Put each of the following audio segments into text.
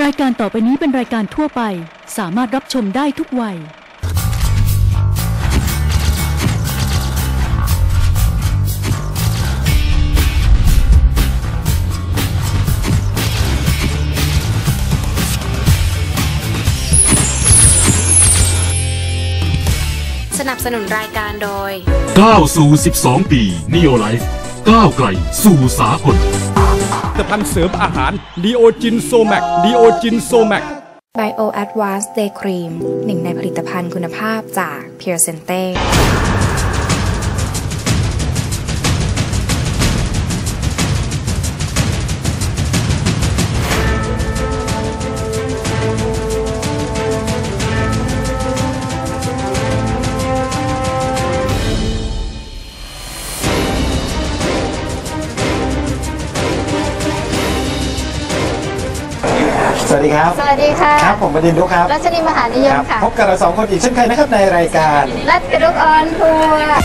รายการต่อไปนี้เป็นรายการทั่วไป สามารถรับชมได้ทุกวัย สนับสนุนรายการโดย ก้าวสู่ 12 ปี n e o Life ก้าวไกลสู่สากล ผลิตภัณฑ์เสริมอาหารดีโอจินโซแมกดีโอจินโซแมก Bio Advanced Day Cream หนึ่งในผลิตภัณฑ์คุณภาพจาก Pure Sente ครับ สวัสดีค่ะครับผมบดินทร์ดุกครับรัชนีมหานิยคมรับค่ะ พบกับเราสองคนอีกเช่นเคยนะครับในรายการรัชกระดุกออนทัวร์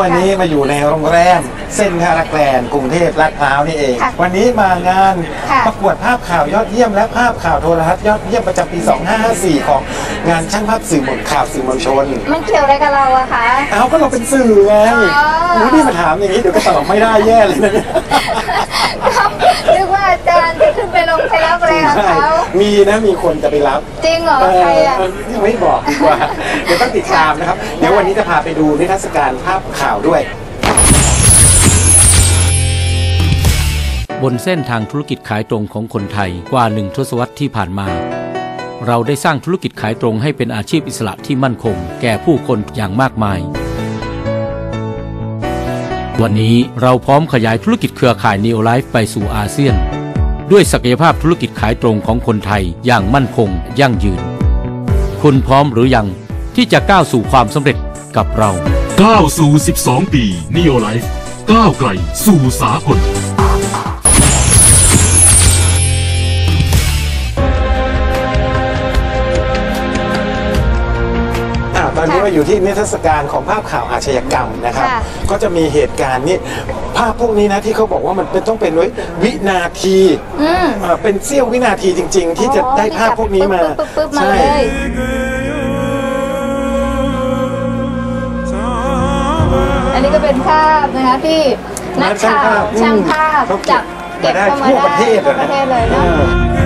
วันนี้มาอยู่ในโรงแรมเส้นคาราแกลนกรุงเทพลาดพร้าวนี่เองค่ะวันนี้มางานค่ะประกวดภาพข่าวยอดเยี่ยมและภาพข่าวโทรทัศน์ยอดเยี่ยมประจำปี 2554 ของงานช่างภาพสื่อมวลข่าวสื่อมวลชน มันเกี่ยวอะไรกับเราอะคะ เอาก็เราเป็นสื่อไงอ๋อโอ้นี่มาถามอย่างนี้เดี๋ยวก็ตอบไม่ได้แย่เลยนะเนี่ย นึกว่าอาจารย์จะขึ้นไป ลงไทยรัฐอะไรกับเขามีนะมีคนจะไปรับจริงเหรอเอใครอะอไม่บอกดีกว่า เดี๋ยวต้องติดตามนะครับ เดี๋ยววันนี้จะพาไปดูนิทรรศการภาพข่าวด้วย บนเส้นทางธุรกิจขายตรงของคนไทยกว่าหนึ่งทศวรรษที่ผ่านมา เราได้สร้างธุรกิจขายตรงให้เป็นอาชีพอิสระที่มั่นคง แก่ผู้คนอย่างมากมาย วันนี้เราพร้อมขยายธุรกิจเครือข่าย Neo Life ไปสู่อาเซียน ด้วยศักยภาพธุรกิจขายตรงของคนไทยอย่างมั่นคง ยั่งยืน คุณพร้อมหรือยังที่จะก้าวสู่ความสำเร็จกับเราก้าวสู่ 12 ปี n e o Life ก้าวไกลสู่สากลอ่าตอนนี้เราอยู่ที่นิทรรศการของภาพข่าวอาชญากรรมนะครับค่ะก็จะมีเหตุการณ์นี้ ภาพพวกนี้นะที่เขาบอกว่ามันเป็นต้องเป็นวินาทีอืมอ่าเป็นเสี้ยววินาทีจริง ๆ ที่จะได้ภาพพวกนี้มาปึ๊บปึ๊บปึ๊บมาใช่ เลยอันนี้ก็เป็นภาพนะคะที่นักข่าวช่างภาพจับเก็บเข้ามาทั่วประเทศทั่วประเทศเลยเนาะออ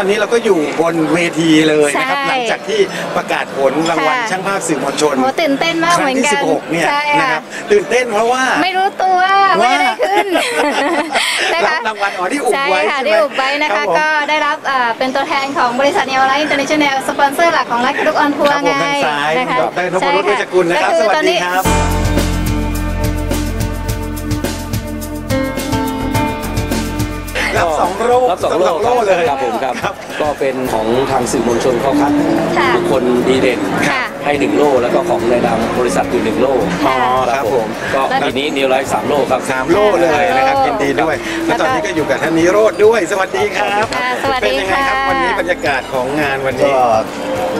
อนนี้เราก็อยู่บนเวทีเลยนะครับใช่หลังจากที่ประกาศผลรางวัลค่ะ ช่างภาพสื่อมวลชนโหตื่นเต้นมากคเหมืรั้องนที่ กัน16 เนี่ยใช่นะคค่ะรับตื่นเต้นเพราะว่า ไม่รู้ตัวว่าจะได้ขึ้นนะคะรับรางวัลอ๋อที่อุบใช่ไว้ค่ะใช่ไหมได้อุบไว้นะครัคะ บผม ก็ได้รับอ่าเป็นตัวแทนของบริษัทเนวไลท์อินเตอร์เนชั่นแนลสปอนเซอร์หลักของรักกรุ๊ปออนทัวครัร์บผมไงทางซ้ายนะคะดอกได้นพรุษเวชกุลนะครับก็สอวัสตอนดีนี้ครับ รับสองโลรับสองโล่โล่เลยครับผมครับครับ ก็เป็นของทางสื่อมวลชนเขาคัดค่ะบุคคลดีเด่นค่ะให้หนึ่งโล่แล้วก็ของในนามบริษัทอยู่หนึ่งโล่ค่ะครับผมก็แล้วทีนี้นิวไลฟ์สามโล่ครับสามโล่เลยนะครับยินดีด้วยแล้วตอนนี้ก็อยู่กับท่านนิโรธด้วย สวัสดีครับค่ะสวัสดีเป็นยังไงครับค่ะวันนี้บรรยากาศของงานวันก็นี้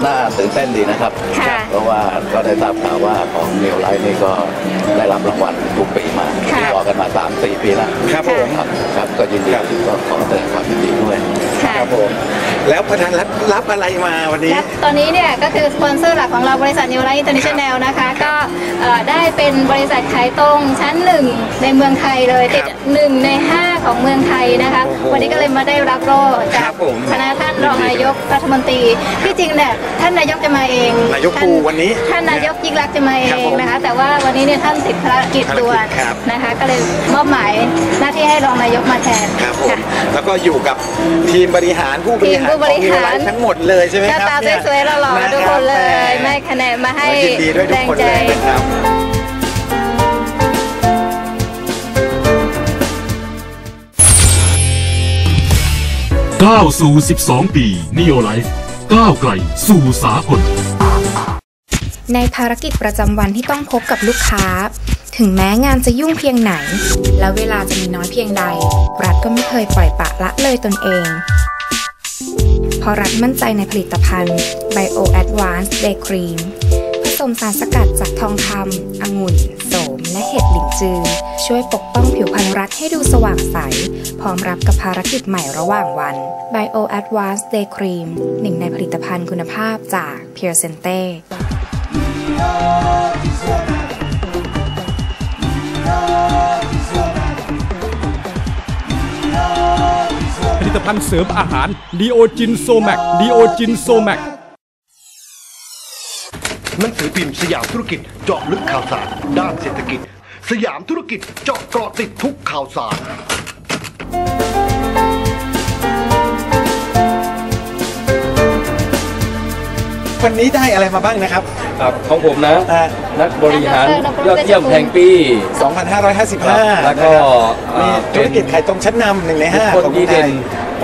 น่าตื่นเต้นดีนะครับค่ะเพราะว่าก็ได้ทราบข่าวว่าของเนวไลท์นี่ก็ได้รับรางวัลทุกปีมาค่ะติดต่อกันมา3 4ปีแล้วครับผมครับครับก็ยินดีที่ก็ขอแสดงความยินดีด้วยค่ะครับผมแล้วประธานรับรับอะไรมาวันนี้ และตอนนี้เนี่ยก็คือสปอนเซอร์หลักของเราบริษัทนิวไลท์อินเตอร์เนชั่นแนลนะคะ ก็เอ่อได้เป็นบริษัทขายตรงชั้นหนึ่งในเมืองไทยเลยติดหนึ่งในห้าของเมืองไทยนะคะโอ้โหวันนี้ก็เลยมาได้รับโล่คจารักบผมคณะท่านรองนายกรัฐมนตรี ที่จริงเนี่ยท่านนายกจะมาเองนายกท่ปูวันนี้ท่านนายกยิ่งรักษณ์จะมาเอครับงผมนะคะ แต่ว่าวันนี้เนี่ยท่านติดภารกิจด่วนภารกิจครับ นะคะ ก็เลยมอบหมายหน้าที่ให้รองนายกมาแทนครับผม ค่ะ แล้วก็อยู่กับทีมบริหารผู้บริหารทีมผู้บริหาร ของ New Life ทั้งหมดเลยใช่ไหมหน้าครับตาเนี่ยสวยๆหล่อๆทุกคนเลยแม่คะแนนมาให้ยินดีด้วยทุแรกงคนใจ เลยนะครับ ก้าวสู่ 12 ปีนิโอไลฟ์ก้าวไกลสู่สากลในภารกิจประจำวันที่ต้องพบกับลูกค้า ถึงแม้งานจะยุ่งเพียงไหน และเวลาจะมีน้อยเพียงใด รัฐก็ไม่เคยปล่อยปละละเลยตนเองเพราะรัฐมั่นใจในผลิตภัณฑ์ Bio Advanced Day Cream สมสารสกัดจากทองคำองุ่น โสม และเห็ดหลินจือ ช่วยปกป้องผิวพรรณรัฐให้ดูสว่างใส พร้อมรับกับภารกิจใหม่ระหว่างวัน Bio Advanced Day Cream หนึ่งในผลิตภัณฑ์คุณภาพจาก Pure Sente ผลิตภัณฑ์เสริมอาหารดีโอจินโซแมกดีโอจินโซแมก หนังสือพิมพ์สยามธุรกิจเจาะลึกข่าวสาร ด้านเศรษฐกิจ สยามธุรกิจเจาะเกาะติดทุกข่าวสาร วันนี้ได้อะไรมาบ้างนะครับ ครับของผมนะ อ่า นักบริหารยอดเยี่ยมแห่งปี 2555แล้วก็นะครับมีอ่าธุรกิจขายตรงชั้นนำหนึ่งในห้าบุคคลของดีเด่นไทย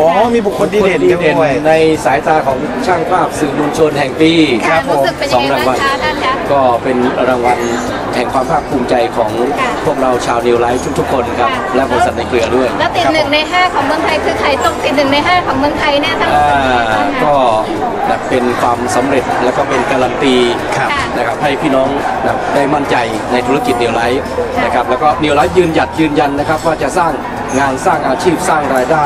อ๋อมีบุคคลดีเด่นบุคคลด้วยในสายตาของช่างภาพสื่อมวลชนแห่งปีค่ะรู้สึกเป็นยังไงบ้างคะท่านคะก็เป็นรางวัลแห่งความภาคภูมิใจของค่ะพวกเราชาวนิวไลฟ์ทุกๆคนครับค่ะและบริษัทในเครือด้วย แล้วติดหนึ่งในห้าของเมืองไทยคือไข่ตกติดหนึ่งในห้าของเมืองไทยเนี่ยท่านอ่าท่านคะก็แบบเป็นความสำเร็จแล้วก็เป็นการันตีครับค่ะนะครับให้พี่น้องแบบได้มั่นใจในธุรกิจนิวไลฟ์ค่ะนะครับแล้วก็นิวไลฟ์ยืนหยัดยืนยันนะครับว่าจะสร้าง งานสร้างอาชีพสร้างรายได้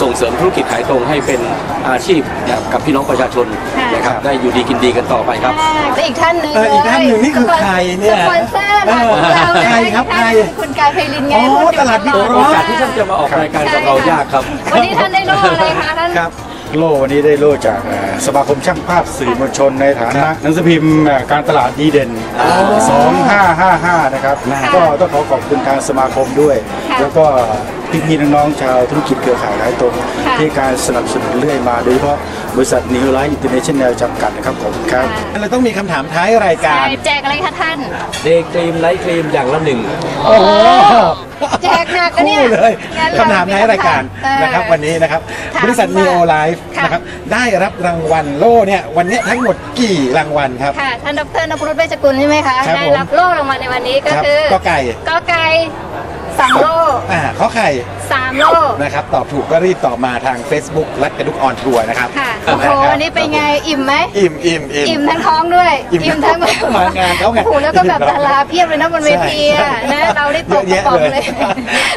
ส่งเสริมธุรกิจขายตรงให้เป็นอาชีพนะครับกับพี่น้องประชาชนค่ะนะครับได้อยู่ดีกินดีกันต่อไปครับอ่าและอีกท่านหนึ่งเอออีกท่านหนึ่งนี่คือใครเนี่ยสปอนเซอร์หลักของเราใครครับใครคุณกายไพลินไงอ๋อพูอยู่ตลาดบิ๊กตอโอกาสที่ท่านจะมาออกรายการกับเรายากครับ วันนี้ท่านได้โล่อะไรคะท่านครับ โล่วันนี้ได้โล่จากเอ่อสมาคมช่างภาพสื่อมวลชนในฐานะหนังสือพิมพ์เอ่อการตลาดดีเด่น 2555 นะครับ ก็ต้องขอขอบคุณทางสมาคมด้วยค่ะแล้วก็ พี่ๆน้องๆชาวธุรกิจเครือข่ายขายตรงค่ะที่การสนับสนุนเรื่อยมาโดยเฉพาะบริษัทนิวไลท์อินเตอร์เนชั่นแนลจำกัดนะครับผมครับเราต้องมีคำถามท้ายรายการ แจกอะไรคะท่าน เดย์ครีมไลท์ครีมอย่างละหนึ่งโอ้โหแจกหนักอะเนี่ยคู่เลยงั้นเรคำถามท้ายรายการเออนะครับวันนี้นะครับถามบริษัทว่า Neo Life ค่ะนะครับได้รับรางวัลโล่เนี่ยวันนี้ทั้งหมดกี่รางวัลครับค่ะท่านดรนพรุษเวชกุลใช่ไหมคะครับได้ผมรับโล่รางวัลในวันนี้ก็ครับคือก็ไก่ก็ไก่สามโล่อ่า ข้อไข่ สามโล่นะครับ ตอบถูกก็รีบตอบมาทาง Facebook รัดกระดุกออนทัวร์นะครับ ค่ะ โอ้โหะครับวันนี้เป็นไงอิ่มไหมอิ่มอิ่มอิ่ม อิ่มทั้งท้องด้วยอิ่มทั้งมางานเขาไงโอ้โหแล้วก็แบบดาราเพียบเลยนะบนเวทีอะใช่นะเราได้ตกกระเยอะป๋องแยะเลย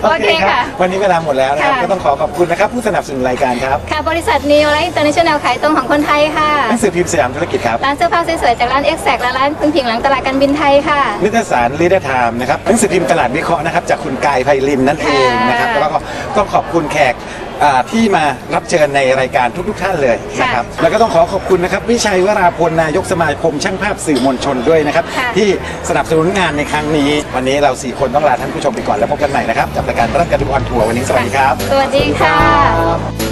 โอเครัค่ะบวันนี้เวลาหมดแล้วนะครับค่ะ ก็ต้องขอขอบคุณนะครับผู้สนับสนุนรายการครับค่ะบริษัทนิวไลท์อินเตอร์เนชั่นแนลขายตรงของคนไทยค่ะ หนังสือพิมพ์สยามธุรกิจครับร้านเสื้อผ้าสวยๆจากร้านเอ็กแซกและร้านพึ่งพิงหลังตลาดการบินไทยค่ะ นิตยสารลีด e r ไทม์นะครับหนังสือพิมพ์ตลาดวิเคราะห์นะครับจากคุณกายไพลินนั่นเองนะครับค่ะ แล้วก็ต้องขอบคุณแขก อ่าที่มารับเชิญในรายการทุกๆท่านเลยนะครับค่ะแล้วก็ต้องขอขอบคุณนะครับ วิชัยวราพลนายกสมาคมช่างภาพสื่อมวลชนด้วยนะครับ ค่ะที่สนับสนุนงานในครั้งนี้ วันนี้เราสี่คนต้องลาท่านผู้ชมไปก่อนแล้วพบกันใหม่นะครับกับรายการรักกระดุกออนทัวร์วันนี้สวัสดีครับ สวัสดีค่ะ